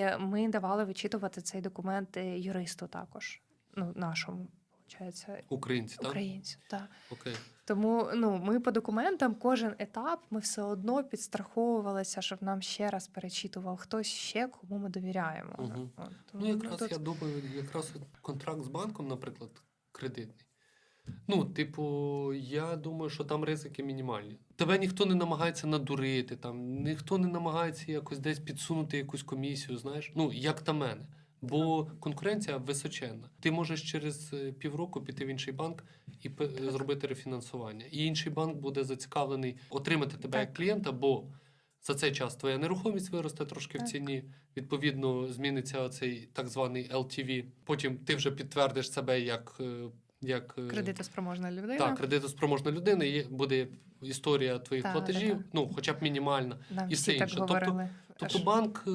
І ми давали вичитувати цей документ е, юристу також. Ну, нашому, виходить, Українці, так? українцю. Так. Окей. Тому ну, ми по документам кожен етап ми все одно підстраховувалися, щоб нам ще раз перечитував хтось ще, кому ми довіряємо. Мгм. От, тому, Ну, якраз тут- я думаю, якраз контракт з банком, наприклад, кредитний. Ну, типу, я думаю, що там ризики мінімальні. Тебе ніхто не намагається надурити, там, ніхто не намагається якось десь підсунути якусь комісію, знаєш. Ну, як на мене. Бо конкуренція височенна. Ти можеш через е, півроку піти в інший банк і пе- зробити рефінансування. І інший банк буде зацікавлений отримати тебе Так. як клієнта, бо за цей час твоя нерухомість виросте трошки в ціні. Відповідно, зміниться цей так званий LTV. Потім ти вже підтвердиш себе як, е, як е, Кредитоспроможна людина. так, кредитоспроможна людина. Є буде історія твоїх Так, платежів, так, так. ну хоча б мінімальна. Нам і всі все так інше. Тобто- говорили. Тобто Аж- банк, е,